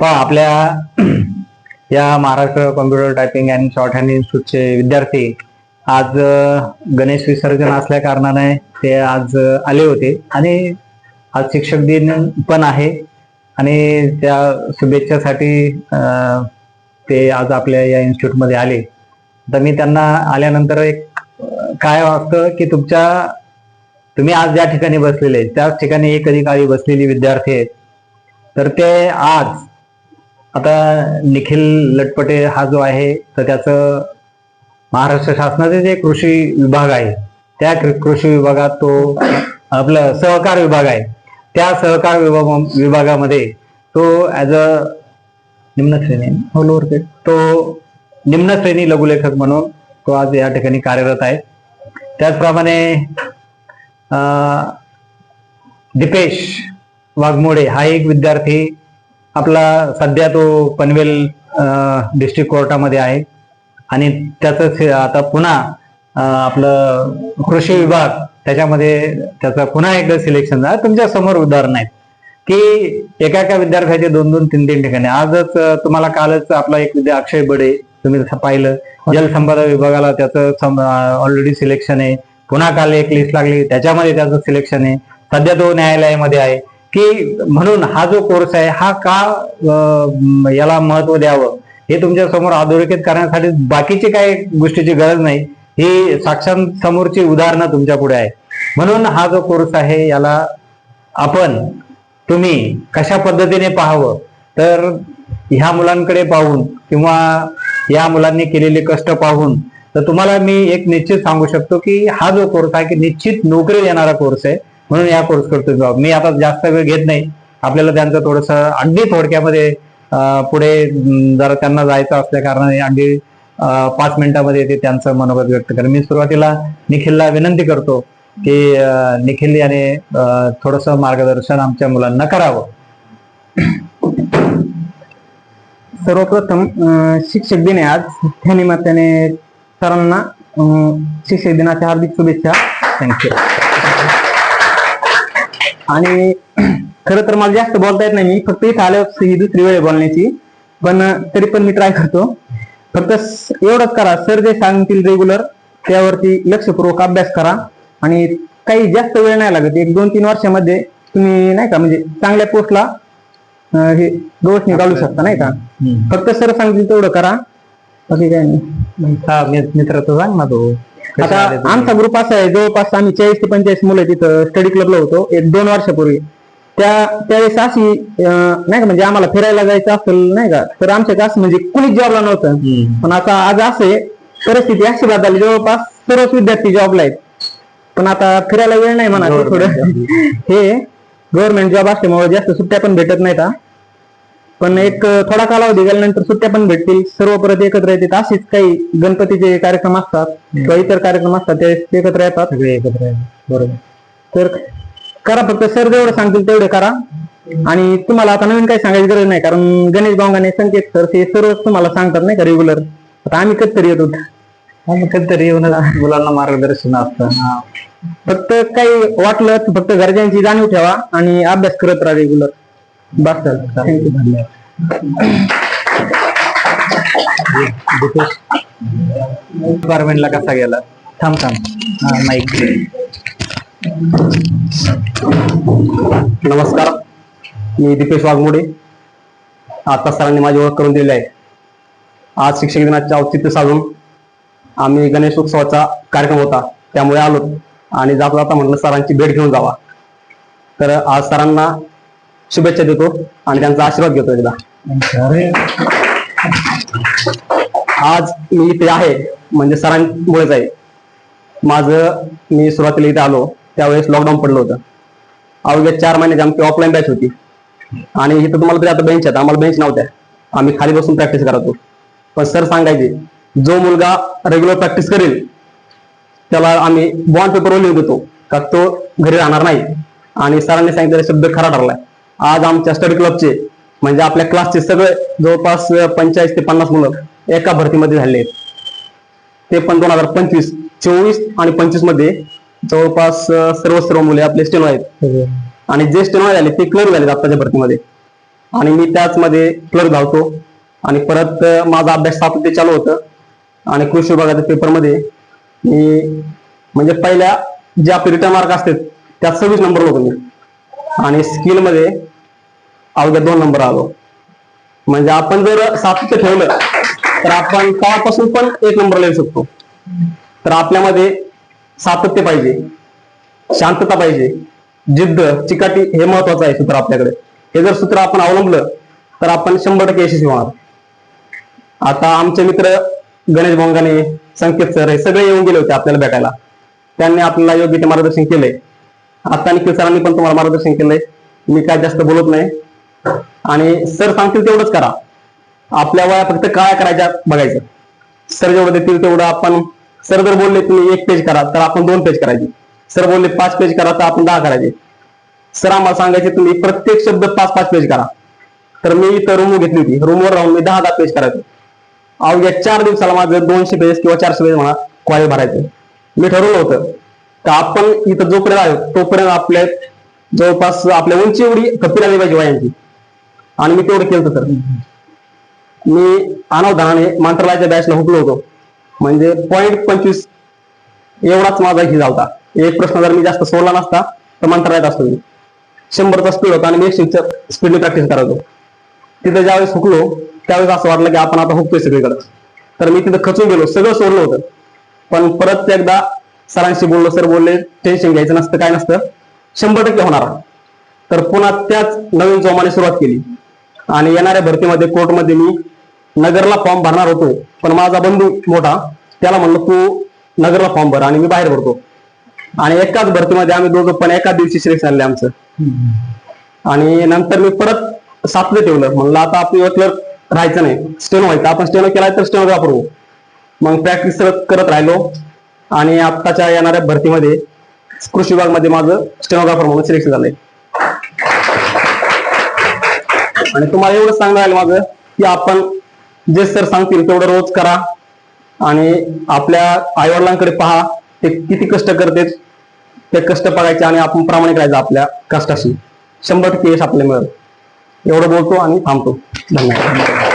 पहा आपल्या या Maharashtra computer typing and shorthand इन्स्टिट्यूटचे विद्यार्थी आज गणेश विसर्जन असल्या कारणाने ते आज आले होते. आणि आज शिक्षक दिन पण आहे. आणि त्या शुभेच्छासाठी ते आज आपल्या या इन्स्टिट्यूटमध्ये आले. तर मी त्यांना आल्यानंतर एक काय वाटतं की तुमच्या तुम्ही आज ज्या ठिकाणी बसलेले त्याच ठिकाणी एक अधिकारी बसलेली विद्यार्थी आहेत. तर ते आज आता निखिल लटपटे हा जो आहे तर त्याचं महाराष्ट्र शासनाचे जे कृषी विभाग आहे त्या कृषी विभागात तो आपलं सहकार विभाग आहे. त्या सहकार विभाग विभागामध्ये तो ऍज अ निम्न श्रेणी हो तो निम्न श्रेणी लघुलेखक म्हणून तो आज या ठिकाणी कार्यरत आहे. त्याचप्रमाणे दिपेश वाघमोडे हा एक विद्यार्थी आपला सध्या तो पनवेल डिस्ट्रिक्ट कोर्टामध्ये आहे. आणि त्याचं आता पुन्हा आपलं कृषी विभाग त्याच्यामध्ये त्याचं पुन्हा एकदा सिलेक्शन झालं. तुमच्यासमोर उदाहरण आहेत. की एका एका विद्यार्थ्याचे दोन दोन तीन तीन ठिकाणी. आजच तुम्हाला कालच आपला एक विद्या अक्षय बडे तुम्ही जसं पाहिलं. जलसंपदा विभागाला त्याचं ऑलरेडी सिलेक्शन आहे. पुन्हा काल एक लिस्ट लागली. त्याच्यामध्ये त्याचं सिलेक्शन आहे. सध्या तो न्यायालयामध्ये आहे. की म्हणून हा जो कोर्स आहे हा का याला महत्त्व द्यावं? हे तुमच्यासमोर अधोरेखित करण्यासाठी बाकीची काही गोष्टीची गरज नाही. ही साक्षात समोरची उदाहरणं तुमच्यापुढे आहे म्हणून हा जो कोर्स आहे याला आपण तुम्ही कशा पद्धतीने पाहावं? तर ह्या मुलांकडे पाहून किंवा या मुलांनी केलेले कष्ट पाहून तर तुम्हाला मी एक निश्चित सांगू शकतो की हा जो कोर्स आहे की निश्चित नोकरी देणारा कोर्स आहे. म्हणून या कोर्स करतो जॉब मी आता जास्त वेळ घेत नाही. आपल्याला त्यांचं थोडस अगदी थोडक्यामध्ये पुढे जरा त्यांना जायचं असल्या कारणाने अगदी अं, पाच मिनिटामध्ये ते त्यांचं मनोगत व्यक्त करेन. मी सुरुवातीला निखिलला विनंती करतो की निखिल याने थोडस मार्गदर्शन आमच्या मुलांना करावं. सर्वप्रथम शिक्षक दिन आहे आज. त्या निमित्ताने सरांना शिक्षक दिनाच्या हार्दिक शुभेच्छा. थँक्यू आणि खरं तर मला जास्त बोलता येत नाही मी. फक्त इथं आल्यावर ही दुसरी वेळ बोलण्याची. पण तरी पण मी ट्राय करतो. फक्त एवढंच करा. सर जे सांगतील रेग्युलर त्यावरती लक्षपूर्वक अभ्यास करा. आणि काही जास्त वेळ नाही लागत. एक दोन तीन वर्षामध्ये तुम्ही नाही का म्हणजे चांगल्या पोस्टला हे गवसणी घालू शकता नाही का? फक्त सर सांगतील तेवढं करा. बाकी काय नाही. हा मित्र तर सांग ना तो. आता? आमचा ग्रुप असा आहे जवळपास आम्ही चाळीस ते पंचेचाळीस मुलं तिथं स्टडी क्लबला होतो एक दोन वर्षापूर्वी त्या त्यावेळेस अशी नाही का म्हणजे आम्हाला फिरायला जायचं असेल नाही का तर आमच्या असं म्हणजे कुणीच जॉबला नव्हतं. पण आता आज असे परिस्थिती अशी बदलली जवळपास सर्वच विद्यार्थी जॉबला आहेत पण आता फिरायला वेळ नाही म्हणा थोडं हे गव्हर्नमेंट जॉब असल्यामुळे जास्त सुट्ट्या पण भेटत नाहीत. पण एक थोडा कालावधी गेल्यानंतर सुट्ट्या पण भेटतील. सर्व परत एकत्र येतात. असेच काही गणपतीचे कार्यक्रम असतात किंवा इतर कार्यक्रम असतात ते एकत्र येतात. सगळे एकत्र आहे. बरोबर. तर करा फक्त. सर जेवढं सांगतील तेवढे करा. आणि तुम्हाला आता नवीन काही सांगायची गरज नाही कारण गणेश बांगाने संकेत सर ते सर्वच तुम्हाला सांगतात नाही का रेग्युलर आता आम्ही कधीतरी येतो. हा, मग कधीतरी येऊन मुलांना मार्गदर्शन असतं. फक्त काही वाटलं फक्त घरच्यांची जाणीव ठेवा आणि अभ्यास करत राहा रेग्युलर बस थँक्यू डिपार्टमेंटला कसा गेला? थांब थांब. हा माईक नमस्कार. मी दीपेश वाघमोडे. आता सरांनी माझी ओळख करून दिली आहे. आज शिक्षक दिनाचे औचित्य साधून आम्ही गणेश उत्सवाचा कार्यक्रम होता. त्यामुळे आलो आणि जाता जाता म्हटलं सरांची भेट घेऊन जावा. तर आज सरांना शुभेच्छा देतो आणि त्यांचा आशीर्वाद घेतो एकदा. आज मी इथे आहे म्हणजे सरांमुळेच आहे. माझं मी सुरुवातीला इथे आलो त्यावेळेस लॉकडाऊन पडलं होतं. अवघ्या चार महिन्याची आमची ऑफलाईन बॅच होती. आणि इथं तुम्हाला तरी आता बेंच आहेत आम्हाला बेंच नव्हत्या. आम्ही खाली बसून प्रॅक्टिस करतो पण सर सांगायचे जो मुलगा रेग्युलर प्रॅक्टिस करेल त्याला आम्ही बॉन्ड पेपरवर लिहून देतो का तो घरी राहणार नाही. आणि सरांनी सांगितलेला शब्द खरा ठरलाय. आज आमच्या स्टडी क्लबचे म्हणजे आपल्या क्लासचे सगळे जवळपास पंचेचाळीस ते पन्नास मुलं एका भरतीमध्ये झाले आहेत. ते पण दोन हजार पंचवीस चोवीस आणि पंचवीसमध्ये जवळपास सर्व सर्व मुले आपले स्टेनो आहेत. आणि जे स्टेनो झाले ते क्लर्क झाले आताच्या भरतीमध्ये. आणि मी त्याच मध्ये क्लर्क धावतो आणि परत माझा अभ्यास सातत्य चालू होतं. आणि कृषी विभागाच्या पेपरमध्ये मी म्हणजे पहिल्या जे आपले रिटर्न मार्क असतात त्यात सव्वीस नंबर होतो. मी आणि स्किलमध्ये अवघ्या दोन नंबर आलो. म्हणजे आपण जर सातत्य ठेवलं तर आपण काळापासून पण एक नंबरला येऊ शकतो. तर आपल्यामध्ये सातत्य पाहिजे शांतता पाहिजे जिद्द चिकाटी हे महत्वाचं आहे सूत्र आपल्याकडे. हे जर सूत्र आपण अवलंबलं तर आपण शंभर टक्के यशस्वी होणार. आता आमचे मित्र गणेश भोंगाने संकेत सर हे सगळे येऊन गेले होते आपल्याला भेटायला. त्यांनी आपल्याला योग्य ते मार्गदर्शन केलंय. आता निखिल सरांनी पण तुम्हाला मार्गदर्शन केलंय. मी काय जास्त बोलत नाही. आणि सर सांगतील तेवढंच करा. आपल्या वया फक्त काय करायच्या बघायचं. सर जेवढं देतील तेवढं आपण सर जर बोलले तुम्ही एक पेज करा तर आपण दोन पेज करायचे. सर बोलले पाच पेज करा तर आपण दहा करायचे. सर आम्हाला सांगायचे तुम्ही प्रत्येक शब्द पाच पाच पेज करा. तर मी इथं रूम घेतली होती. रूमवर राहून मी दहा दहा पेज करायचो. अवघ्या चार दिवसाला माझं दोनशे पेज किंवा चारशे पेज म्हणा कॉलेज भरायचं. मी ठरवलं होतं. तर आपण इथं जोपर्यंत आहोत तोपर्यंत आपल्या जवळपास आपल्या उंची एवढी कपी लागली पाहिजे वयांची. आणि मी तेवढं केलं सर. मी अनावधानाने मंत्रालयाच्या बॅचला हुकलो होतो. म्हणजे पॉईंट पंचवीस एवढाच माझा ही होता. एक प्रश्न जर मी जास्त सोडला नसता तर मंत्रालयात असतो मी. शंभरचा स्पीड होता आणि मी एकशे स्पीडने प्रॅक्टिस करायचो. तिथं ज्यावेळेस हुकलो त्यावेळेस असं वाटलं की आपण आता हुकतोय सगळीकडे. तर मी तिथं खचून गेलो सगळं सोडलं होतं. पण परत एकदा सरांशी बोललो सर बोलले टेन्शन घ्यायचं नसतं काय नसतं. शंभर टक्के होणार. तर पुन्हा त्याच नवीन जोमाने सुरुवात केली. आणि येणाऱ्या भरतीमध्ये कोर्टमध्ये मी नगरला फॉर्म भरणार होतो. पण माझा बंधू मोठा त्याला म्हणलं तू नगरला फॉर्म भर आणि मी बाहेर भरतो. आणि एकाच भरतीमध्ये आम्ही दोघं पण एकाच दिवशी सिलेक्शन झाले आमचं. आणि नंतर मी परत सातवे ठेवलं. म्हणलं आता आपलं क्लर्क राहायचं नाही. स्टेनो व्हायचं आपण स्टेनो केला तर स्टेनो वापरू. मग प्रॅक्टिस करत राहिलो. आणि आत्ताच्या येणाऱ्या भरतीमध्ये कृषी विभागमध्ये माझं स्टेनोग्राफर म्हणून सिलेक्शन झालंय. आणि तुम्हाला एवढं सांगणं आहे माझं की आपण जे सर सांगतील तेवढं रोज करा. आणि आपल्या आईवडिलांकडे पहा ते किती कष्ट करते ते कष्ट बघायचे आणि आपण प्रामाणिक राहायचं आपल्या कष्टाशी. शंभर टक्के यश आपल्याला मिळेल. एवढं बोलतो आणि थांबतो. धन्यवाद.